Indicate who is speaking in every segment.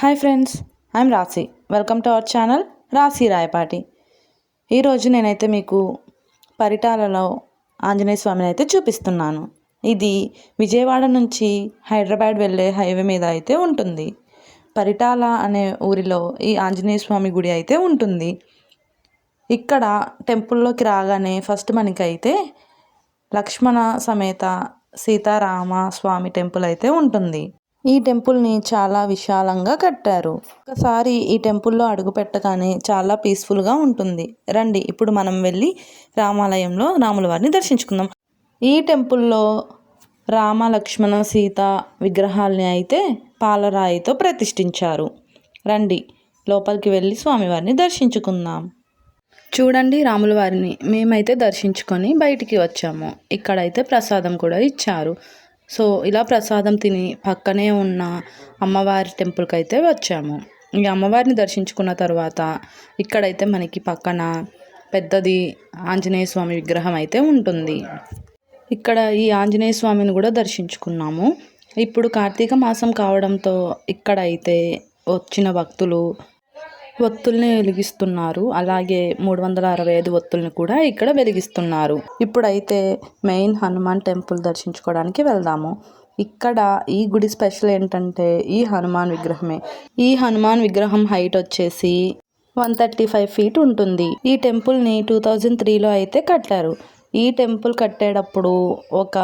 Speaker 1: Hi friends I'm Rashi. Welcome to our channel Rashi Rayapati. ఈరోజు నేనైతే మీకు పరిటాలలో ఆంజనేయ స్వామిని అయితే చూపిస్తున్నాను. ఇది విజయవాడ నుంచి హైదరాబాద్ వెళ్ళే హైవే మీద అయితే ఉంటుంది. పరిటాల అనే ఊరిలో ఈ ఆంజనేయ స్వామి గుడి అయితే ఉంటుంది. ఇక్కడ టెంపుల్లోకి రాగానే ఫస్ట్ మనకైతే లక్ష్మణ సమేత సీతారామ స్వామి టెంపుల్ అయితే ఉంటుంది. ఈ టెంపుల్ని చాలా విశాలంగా కట్టారు. ఒకసారి ఈ టెంపుల్లో అడుగు పెట్టగానే చాలా పీస్ఫుల్గా ఉంటుంది. రండి ఇప్పుడు మనం వెళ్ళి రామాలయంలో రాముల వారిని దర్శించుకుందాం. ఈ టెంపుల్లో రామ లక్ష్మణ సీత విగ్రహాల్ని అయితే పాలరాయితో ప్రతిష్ఠించారు. రండి లోపలికి వెళ్ళి స్వామివారిని దర్శించుకుందాం. చూడండి రాముల వారిని మేమైతే దర్శించుకొని బయటికి వచ్చాము. ఇక్కడైతే ప్రసాదం కూడా ఇచ్చారు. సో ఇలా ప్రసాదం తిని పక్కనే ఉన్న అమ్మవారి టెంపుల్కి అయితే వచ్చాము. ఈ అమ్మవారిని దర్శించుకున్న తర్వాత ఇక్కడైతే మనకి పక్కన పెద్దది ఆంజనేయ స్వామి విగ్రహం అయితే ఉంటుంది. ఇక్కడ ఈ ఆంజనేయ స్వామిని కూడా దర్శించుకున్నాము. ఇప్పుడు కార్తీక మాసం కావడంతో ఇక్కడైతే వచ్చిన భక్తులు ఒత్తుల్ని వెలిగిస్తున్నారు. అలాగే మూడు వందల అరవై ఐదు ఒత్తుల్ని కూడా ఇక్కడ వెలిగిస్తున్నారు. ఇప్పుడైతే మెయిన్ హనుమాన్ టెంపుల్ దర్శించుకోవడానికి వెళ్దాము. ఇక్కడ ఈ గుడి స్పెషల్ ఏంటంటే ఈ హనుమాన్ విగ్రహమే. ఈ హనుమాన్ విగ్రహం హైట్ వచ్చేసి వన్ థర్టీ ఫైవ్ ఫీట్ ఉంటుంది. ఈ టెంపుల్ని టూ థౌజండ్ త్రీలో అయితే కట్టారు. ఈ టెంపుల్ కట్టేటప్పుడు ఒక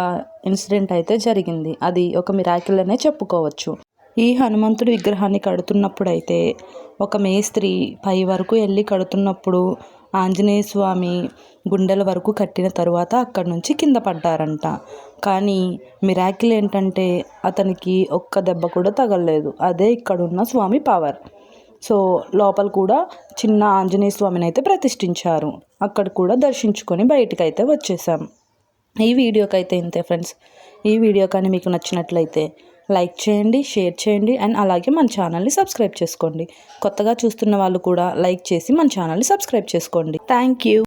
Speaker 1: ఇన్సిడెంట్ అయితే జరిగింది. అది ఒక మిరాకిల్ అనే చెప్పుకోవచ్చు. ఈ హనుమంతుడి విగ్రహాన్ని కడుతున్నప్పుడు అయితే ఒక మేస్త్రి పై వరకు వెళ్ళి కడుతున్నప్పుడు ఆంజనేయ స్వామి గుండెల వరకు కట్టిన తరువాత అక్కడి నుంచి కింద పడ్డారంట. కానీ మిరాకిల్ ఏంటంటే అతనికి ఒక్క దెబ్బ కూడా తగలలేదు. అదే ఇక్కడున్న స్వామి పవర్. సో లోపల కూడా చిన్న ఆంజనేయ స్వామిని అయితే ప్రతిష్ఠించారు. అక్కడ కూడా దర్శించుకొని బయటికి అయితే వచ్చేసాం ఈ వీడియోకైతే ఇంతే ఫ్రెండ్స్. ఈ వీడియో కానీ మీకు నచ్చినట్లయితే లైక్ చేయండి షేర్ చేయండి అండ్ అలాగే మన ఛానల్ని సబ్స్క్రైబ్ చేసుకోండి. కొత్తగా చూస్తున్న వాళ్ళు కూడా లైక్ చేసి మన ఛానల్ని సబ్స్క్రైబ్ చేసుకోండి. Thank you.